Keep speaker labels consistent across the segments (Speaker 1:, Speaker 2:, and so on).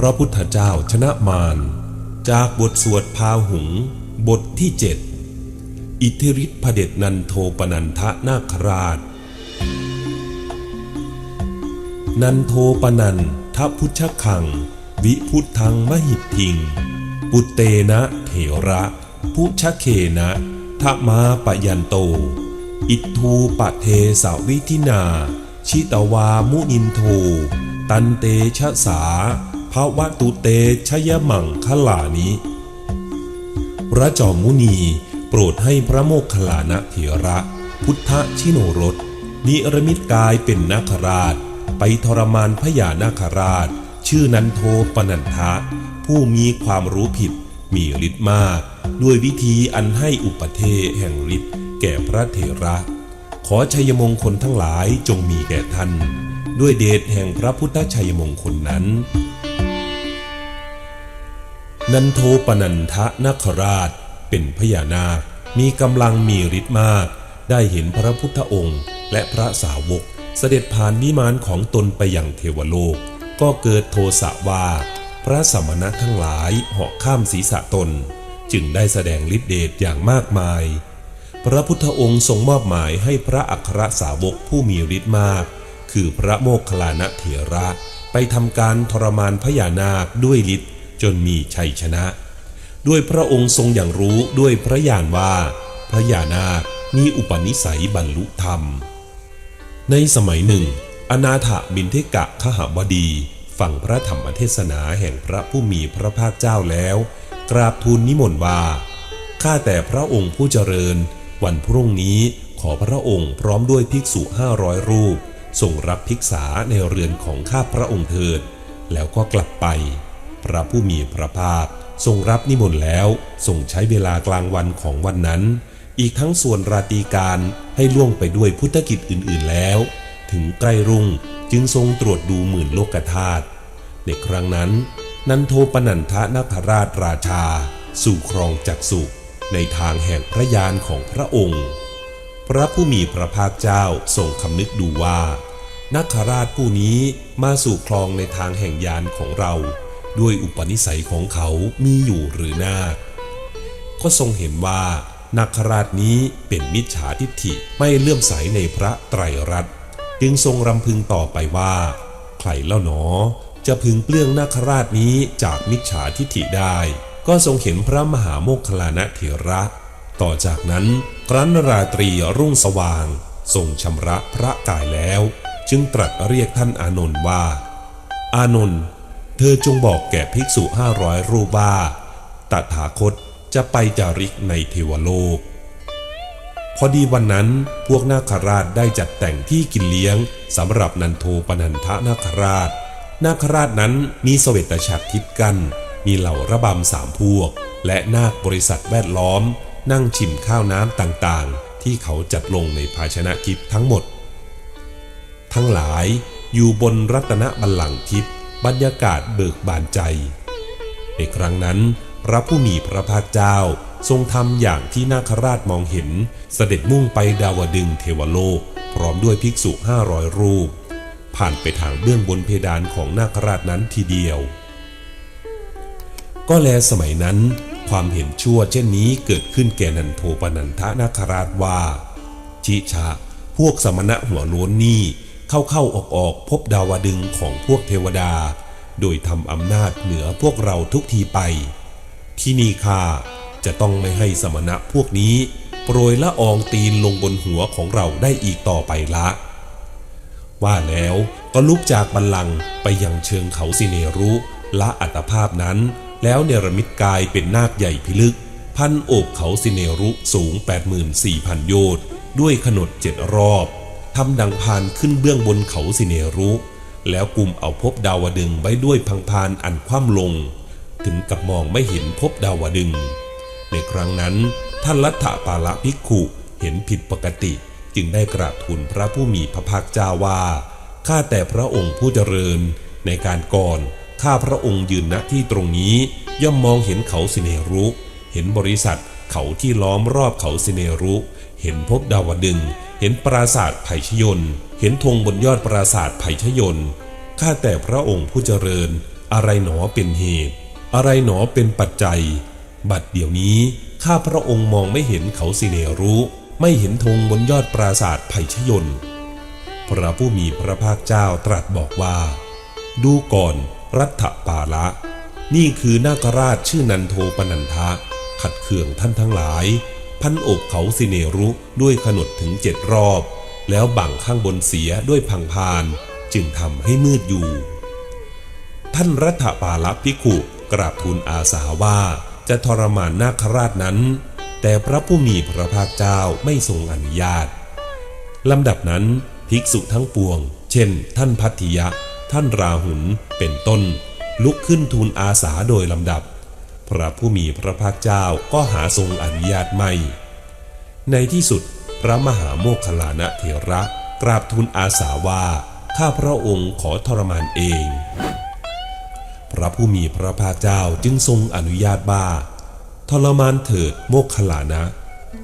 Speaker 1: พระพุทธเจ้าชนะมาร จากบทสวดพาหุง บทที่เจ็ดอิทธิฤทธิพเดชนันโทปนันทะนาคราช นันโทปนันทพุชคัง วิพุทธังมหิทิง ปุตเตนะเถระพุชเคนะทะมาปยันโต อิทูปะเทสาวิทินา ชิตวามุนินโท ตันเตชะสา วะตุเตชยมังคลานิพระจอมมุนีโปรดให้พระโมคคัลลานะเถระ พุทธชิโนรสนิรมิตกายเป็นนาคราช ไปทรมานพญานาคราช ชื่อนันโทปนันทะ ผู้มีความรู้ผิดมีฤทธิ์มาก ด้วยวิธีอันให้อุปเทแห่งฤทธิ์แก่พระเถระ ขอชัยมงคลทั้งหลายจงมีแก่ท่าน ด้วยเดชแห่งพระพุทธชัยมงคลนั้น นันโทปนันทะนาคราช เป็นพญานาค มีกำลังมีฤทธิ์มาก ได้เห็นพระพุทธองค์ และพระสาวก เสด็จผ่านวิมานของตนไปยังเทวโลก ก็เกิดโทสะว่า พระสมณะทั้งหลายเหาะข้ามศีรษะตน จึงได้แสดงฤทธิเดชอย่างมากมาย พระพุทธองค์ทรงมอบหมายให้พระอัครสาวกผู้มีฤทธิ์มาก คือพระโมคคัลลานะเถระ ไปทำการทรมานพญานาคด้วยฤทธิ์ จนมีชัยชนะ ด้วยพระองค์ทรงอย่างรู้ด้วยพระญาณว่า พระญานาคมีอุปนิสัยบรรลุธรรม ในสมัยหนึ่ง อนาถบินเทกะขหบดีฟังพระธรรมเทศนาแห่งพระผู้มีพระภาคเจ้าแล้ว กราบทูลนิมนต์ว่า ข้าแต่พระองค์ผู้เจริญ วันพรุ่งนี้ขอพระองค์พร้อมด้วยภิกษุห้าร้อยรูปส่งรับภิกษาในเรือนของข้าพระองค์เถิด แล้วก็กลับไป พระผู้มีพระภาคทรงรับนิมนต์แล้วทรงใช้เวลากลางวันของวันนั้น อีกทั้งส่วนราตรีการให้ล่วงไปด้วยพุทธกิจอื่นๆแล้ว ถึงใกล้รุ่งจึงทรงตรวจดูหมื่นโลกธาตุในครั้งนั้น นันโทปนันทนาคราชราชา สู่ครองจักสุในทางแห่งพระยานของพระองค์ พระผู้มีพระภาคเจ้าทรงคำนึกดูว่านาคราชผู้นี้มาสู่คลองในทางแห่งยานของเรา ด้วยอุปนิสัยของเขามีอยู่หรือนาคก็ทรงเห็นว่านาคราชนี้เป็นมิจฉาทิฏฐิไม่เลื่อมใสในพระไตรรัตน์จึงทรงรำพึงต่อไปว่า ใครเล่าหนอ จะพึงเปลื้องนาคราชนี้จากมิจฉาทิฏฐิได้ ก็ทรงเห็นพระมหาโมคคลานะเถระ ต่อจากนั้นครั้นราตรีรุ่งสว่าง ทรงชำระพระกายแล้ว จึงตรัสเรียกท่านอานนท์ว่า อานนท์ เธอจงบอกแก่ภิกษุห้าร้อยรูปว่า ตถาคตจะไปจาริกในเทวโลก พอดีวันนั้นพวกนาคราชได้จัดแต่งที่กินเลี้ยงสำหรับนันโทปนันทะนาคราช นาคราชนั้นมีสเสวตฉัตรทิพย์กัน มีเหล่าระบำสามพวก และนาคบริษัทแวดล้อม นั่งชิมข้าวน้ำต่างๆ ที่เขาจัดลงในภาชนะทิพทั้งหมด ทั้งหลายอยู่บนรัตนบัลลังก์ทิพย์ บรรยากาศเบิกบานใจ ในครั้งนั้น พระผู้มีพระภาคเจ้าทรงทำอย่างที่นาคราชมองเห็น เสด็จมุ่งไปดาวดึงเทวโลก พร้อมด้วยภิกษุห้าร้อยรูป ผ่านไปทางเบื้องบนเพดานของนาคราชนั้นทีเดียว ก็แลสมัยนั้น ความเห็นชั่วเช่นนี้เกิดขึ้นแก่นันโทปนันทนาคราชว่า ชิชะพวกสมณะหัวโล้นนี่ เข้าเข้าออกออกพบดาวดึงของพวกเทวดา โดยทำอำนาจเหนือพวกเราทุกทีไป ที่นี่ข้าจะต้องไม่ให้สมณะพวกนี้ โปรยละอองตีนลงบนหัวของเราได้อีกต่อไปละ ว่าแล้วก็ลุกจากบัลลังไปยังเชิงเขาสิเนรุละอัตภาพนั้น แล้วเนรมิตกายเป็นนาคใหญ่พิลึก พันโอบเขาสิเนรุสูง 84,000 โยชน์ด้วยขนดเจ็ดรอบ ทำดังพานขึ้นเบื้องบนเขาสิเนรุ แล้วกลุ่มเอาพบดาวดึงไว้ด้วยพังพานอันคว่ำลง ถึงกับมองไม่เห็นพบดาวดึง ในครั้งนั้น ท่านลัทธปาละภิกขุเห็นผิดปกติจึงได้กราบทูลพระผู้มีพระภาคเจ้าว่าข้าแต่พระองค์ผู้เจริญ ในการก่อนข้าพระองค์ยืนณที่ตรงนี้ ย่อมมองเห็นเขาสิเนรุ เห็นบริษัทเขาที่ล้อมรอบเขาสิเนรุ เห็นพบดาวดึง เห็นปราศาสาทไผ่ชยน เห็นธงบนยอดปราศาสาทไผ่ชยน ข้าแต่พระองค์ผู้เจริญ อะไรหนอเป็นเหตุ อะไรหนอเป็นปัจจัย บัดเดี๋ยวนี้ข้าพระองค์มองไม่เห็นเขาสิเนรู้ ไม่เห็นธงบนยอดปราศาสาทไผ่ชยน พระผู้มีพระภาคเจ้าตรัสบอกว่า ดูก่อนรัฐปาละ นี่คือนาคราชชื่อนันโทปนันทะ ขัดเคืองท่านทั้งหลาย พันอกเขาสิเนรุด้วยขนดถึงเจ็ดรอบ แล้วบังข้างบนเสียด้วยพังพาน จึงทำให้มืดอยู่ ท่านรัฐปาลภิขุกราบทูลอาสาว่าจะทรมานนาคราชนั้น แต่พระผู้มีพระภาคเจ้าไม่ทรงอนุญาตลำดับนั้นภิกษุทั้งปวง เช่น ท่านพัทธิยะ ท่านราหุลเป็นต้น ลุกขึ้นทูลอาสาโดยลำดับ พระผู้มีพระภาคเจ้าก็หาทรงอนุญาตไม่ ในที่สุดพระมหาโมคคลานะเถระกราบทูลอาสาว่าข้าพระองค์ขอทรมานเอง พระผู้มีพระภาคเจ้าจึงทรงอนุญาตว่าทรมานเถิดโมคคลานะ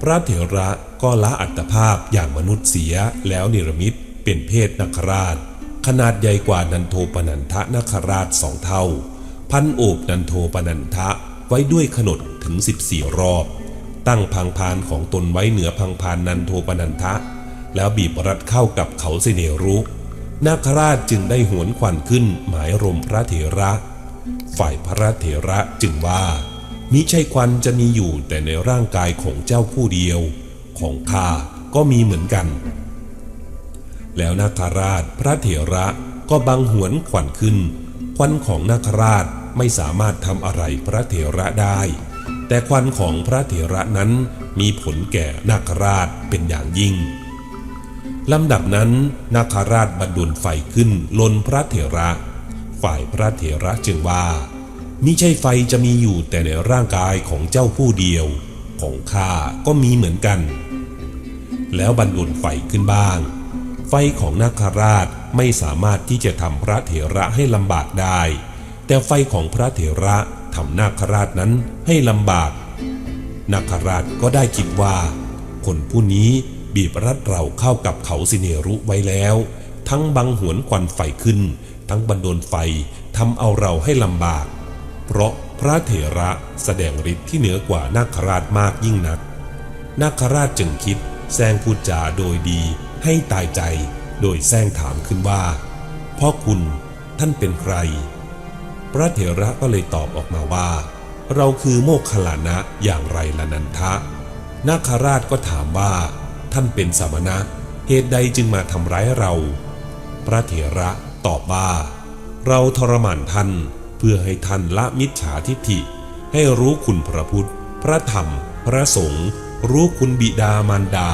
Speaker 1: พระเถระก็ละอัตภาพอย่างมนุษย์เสียแล้วนิรมิตเป็นเพศนักราช ขนาดใหญ่กว่านันโทปนันทะนาคราชสองเท่า พันโอบนันโทปนันทะ ไว้ด้วยขนดถึง 14 รอบ ตั้งพังพานของตนไว้เหนือพังพานนันโทปนันทะ แล้วบีบรัดเข้ากับเขาเสเนรุนาคราชจึงได้หวนขวัญขึ้นหมายรมพระเถระ ฝ่ายพระเถระจึงว่า มิใช่ควันจะมีอยู่แต่ในร่างกายของเจ้าผู้เดียว ของข้าก็มีเหมือนกัน แล้วนาคราชพระเถระก็บังหวนขวัญขึ้น ควันของนาคราช ไม่สามารถทำอะไรพระเถระได้ แต่ควันของพระเถระนั้นมีผลแก่นาคราชเป็นอย่างยิ่งลำดับนั้นนาคราชบันดลไฟขึ้นลนพระเถระ ฝ่ายพระเถระจึงว่ามิใช่ไฟจะมีอยู่แต่ในร่างกายของเจ้าผู้เดียว ของข้าก็มีเหมือนกัน แล้วบรรลุไฟขึ้นบ้าง ไฟของนาคราชไม่สามารถที่จะทำพระเถระให้ลำบากได้ แต่ไฟของพระเถระทำนาคราชนั้นให้ลำบาก นาคราชก็ได้คิดว่า คนผู้นี้บีบรัดเราเข้ากับเขาสิเนรุไว้แล้ว ทั้งบังหวนควันไฟขึ้น ทั้งบันดลไฟทำเอาเราให้ลำบาก เพราะพระเถระแสดงฤทธิ์ที่เหนือกว่านาคราชมากยิ่งนัก นาคราชจึงคิดแซงพูดจาโดยดีให้ตายใจ โดยแซงถามขึ้นว่า พ่อคุณท่านเป็นใคร พระเถระก็เลยตอบออกมาว่า เราคือโมคคลานะอย่างไรละนันทะนาคราชก็ถามว่า ท่านเป็นสมณะ เหตุใดจึงมาทำร้ายเรา พระเถระตอบว่า เราทรมานท่านเพื่อให้ท่านละมิจฉาทิฐิ ให้รู้คุณพระพุทธ พระธรรม พระสงฆ์รู้คุณบิดามารดา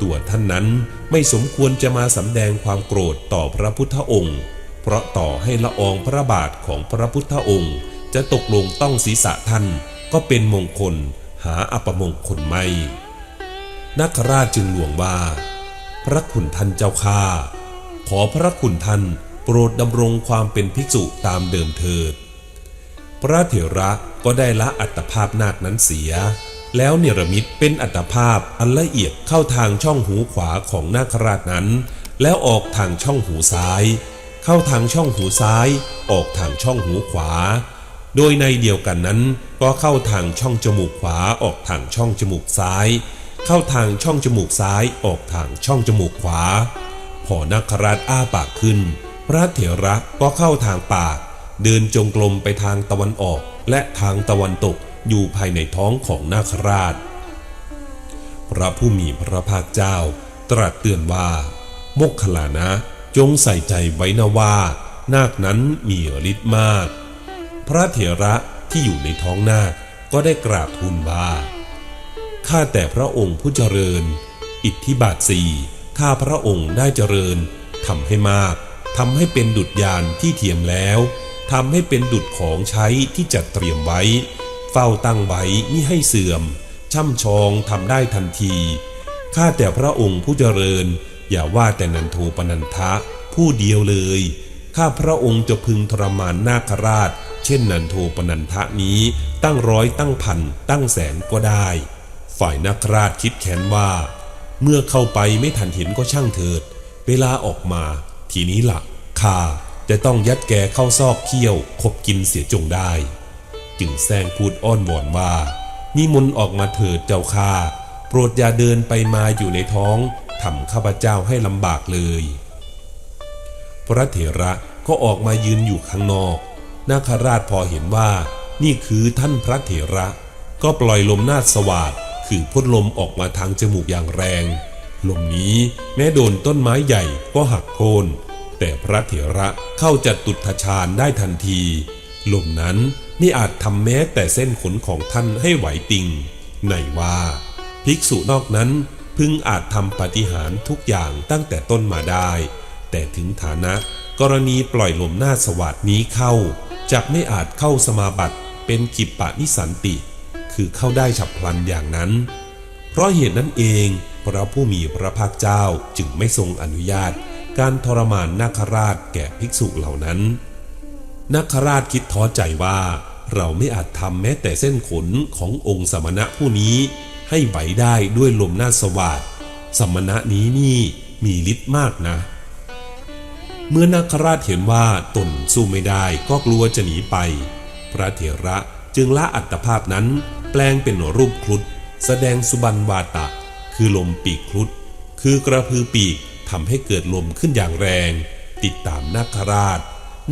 Speaker 1: ตัวท่านนั้นไม่สมควรจะมาสำแดงความโกรธต่อพระพุทธองค์ เพราะต่อให้ละอองพระบาทของพระพุทธองค์ จะตกลงต้องศีรษะท่านก็เป็นมงคลหาอัปมงคลไม่นักราชจึงหลวงว่า พระคุณท่านเจ้าข้าขอพระคุณท่านโปรดดำรงความเป็นภิกษุตามเดิมเถิด พระเถระก็ได้ละอัตภาพนาคนั้นเสีย แล้วเนรมิตเป็นอัตภาพอันละเอียดเข้าทางช่องหูขวาของนาคราชนั้น แล้วออกทางช่องหูซ้าย เข้าทางช่องหูซ้าย ออกทางช่องหูขวา โดยในเดียวกันนั้น ก็เข้าทางช่องจมูกขวาออกทางช่องจมูกซ้าย เข้าทางช่องจมูกซ้ายออกทางช่องจมูกขวา พอนาคราชอ้าปากขึ้น พระเถระก็เข้าทางปาก เดินจงกรมไปทางตะวันออกและทางตะวันตกอยู่ภายในท้องของนาคราช พระผู้มีพระภาคเจ้า ตรัสเตือนว่า โมกขลานะ จงใส่ใจไว้นะว่า นาคนั้นมีฤทธิ์มาก พระเถระที่อยู่ในท้องนาคก็ได้กราบทูลว่าข้าแต่พระองค์ผู้เจริญ อิทธิบาทสี่ข้าพระองค์ได้เจริญทำให้มากทำให้เป็นดุจยานที่เทียมแล้วทำให้เป็นดุจของใช้ที่จัดเตรียมไว้ เฝ้าตั้งไว้มิให้เสื่อมช่ำชองทำได้ทันที ข้าแต่พระองค์ผู้เจริญ อย่าว่าแต่นันโทปนันทะผู้เดียวเลย ข้าพระองค์จะพึงทรมานนาคราช เช่นนันโทปนันทะนี้ ตั้งร้อยตั้งพันตั้งแสนก็ได้ ฝ่ายนาคราชคิดแค้นว่า เมื่อเข้าไปไม่ทันเห็นก็ช่างเถิด เวลาออกมา ทีนี้ละ่ะข้าจะต้องยัดแกเข้าซอกเขี้ยวขบกินเสียจงได้ จึงแซงพูดอ้อนวอนว่านิมนต์ออกมาเถิดเจ้าข้าโปรดอย่าเดินไปมาอยู่ในท้อง ทำข้าพเจ้าให้ลำบากเลย พระเถระก็ออกมายืนอยู่ข้างนอก นาคราชพอเห็นว่า นี่คือท่านพระเถระ ก็ปล่อยลมนาสวาดคือพ่นลมออกมาทางจมูกอย่างแรง ลมนี้แม้โดนต้นไม้ใหญ่ก็หักโค่นแต่พระเถระเข้าจัดตุทชาญได้ทันที ลมนั้นไม่อาจทำแม้แต่เส้นขนของท่านให้ไหวติงไหนว่า ภิกษุนอกนั้น พึงอาจทำปฏิหารทุกอย่างตั้งแต่ต้นมาได้ แต่ถึงฐานะกรณีปล่อยลมหน้าสวัสดนี้เข้าจักไม่อาจเข้าสมาบัติเป็นกิปปะนิสันติ คือเข้าได้ฉับพลันอย่างนั้น เพราะเหตุนั้นเองพระผู้มีพระภาคเจ้าจึงไม่ทรงอนุญาต การทรมานนาคราชแก่ภิกษุเหล่านั้นนาคราชคิดท้อใจว่า เราไม่อาจทำแม้แต่เส้นขนขององค์สมณะผู้นี้ ให้ไหวได้ด้วยลมหน้าสวาดสมณะนี้นี่มีฤทธิ์มากนะ เมื่อนาคราชเห็นว่าตนสู้ไม่ได้ก็กลัวจะหนีไป พระเถระจึงละอัตภาพนั้นแปลงเป็นรูปครุฑแสดงสุบันวาตะ คือลมปีกครุฑคือกระพือปีกทำให้เกิดลมขึ้นอย่างแรง ติดตามนาคราช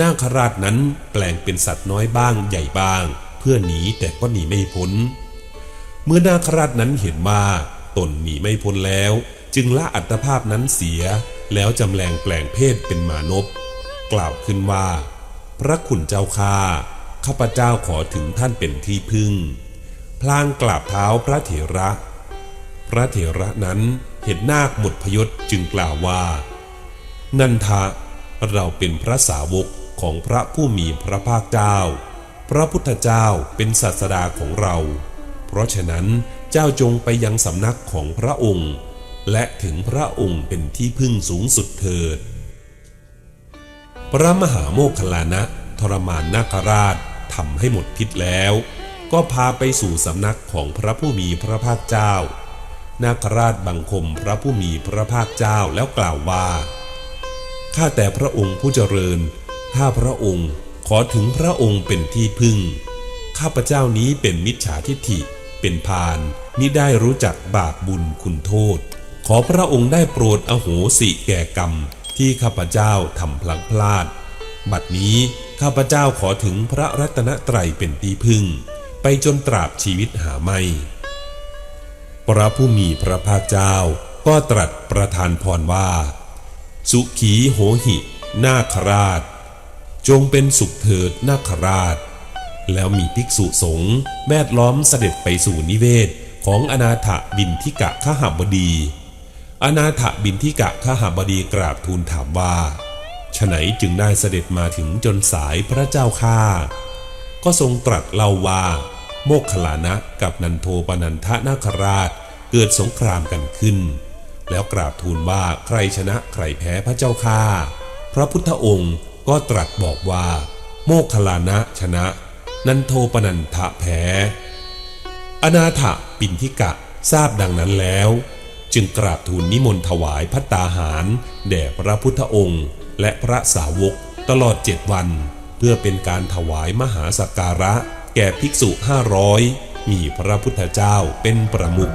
Speaker 1: นาคราชนั้นแปลงเป็นสัตว์น้อยบ้างใหญ่บ้าง เพื่อหนีแต่ก็หนีไม่พ้น เมื่อนาคราชนั้นเห็นว่าตนหนีไม่พ้นแล้ว จึงละอัตภาพนั้นเสีย แล้วจำแรงแปลงเพศเป็นมานพกล่าวขึ้นว่า พระคุณเจ้าข้าข้าพเจ้าขอถึงท่านเป็นที่พึ่ง พลางกราบเท้าพระเถระ พระเถระนั้นเห็นนาคหมดพยศจึงกล่าวว่า นันทะ เราเป็นพระสาวกของพระผู้มีพระภาคเจ้า พระพุทธเจ้าเป็นศาสดาของเรา เพราะฉะนั้นเจ้าจงไปยังสำนักของพระองค์ และถึงพระองค์เป็นที่พึ่งสูงสุดเถิด พระมหาโมคคลลานะทรมานนาคราชทำให้หมดพิษแล้ว ก็พาไปสู่สำนักของพระผู้มีพระภาคเจ้า นาคราชบังคมพระผู้มีพระภาคเจ้าแล้วกล่าวว่าข้าแต่พระองค์ผู้เจริญถ้าพระองค์ขอถึงพระองค์เป็นที่พึ่ง ข้าพเจ้านี้เป็นมิจฉาทิฏฐิ เป็นพานมิได้รู้จักบาปบุญคุณโทษ ขอพระองค์ได้โปรดอโหสิแก่กรรมที่ข้าพเจ้าทำพลังพลาด บัดนี้ข้าพเจ้าขอถึงพระรัตนตรัยเป็นที่พึ่ง ไปจนตราบชีวิตหาไม่ พระผู้มีพระภาคเจ้าก็ตรัสประทานพรว่า สุขีโหหิ นาคราช จงเป็นสุขเถิดนาคราช แล้วมีภิกษุสงฆ์แวดล้อมเสด็จไปสู่นิเวศของอนาถบินทิกะขหบดี อนาถบินทิกะขหบดีกราบทูลถามว่าฉไหนจึงได้เสด็จมาถึงจนสายพระเจ้าข้าก็ทรงตรัสเล่าว่า โมคขลานะกับนันโทปนันทนาคราชเกิดสงครามกันขึ้น แล้วกราบทูลว่าใครชนะใครแพ้พระเจ้าข้าพระพุทธองค์ก็ตรัสบอกว่า โมคขลานะชนะ นันโทปนันทะแพ้อนาถปินทิกะทราบดังนั้นแล้ว จึงกราบทูลนิมนต์ถวายพัตตาหาร แด่พระพุทธองค์ และพระสาวกตลอดเจ็ดวัน เพื่อเป็นการถวายมหาสักการะ แก่ภิกษุห้าร้อยมีพระพุทธเจ้าเป็นประมุข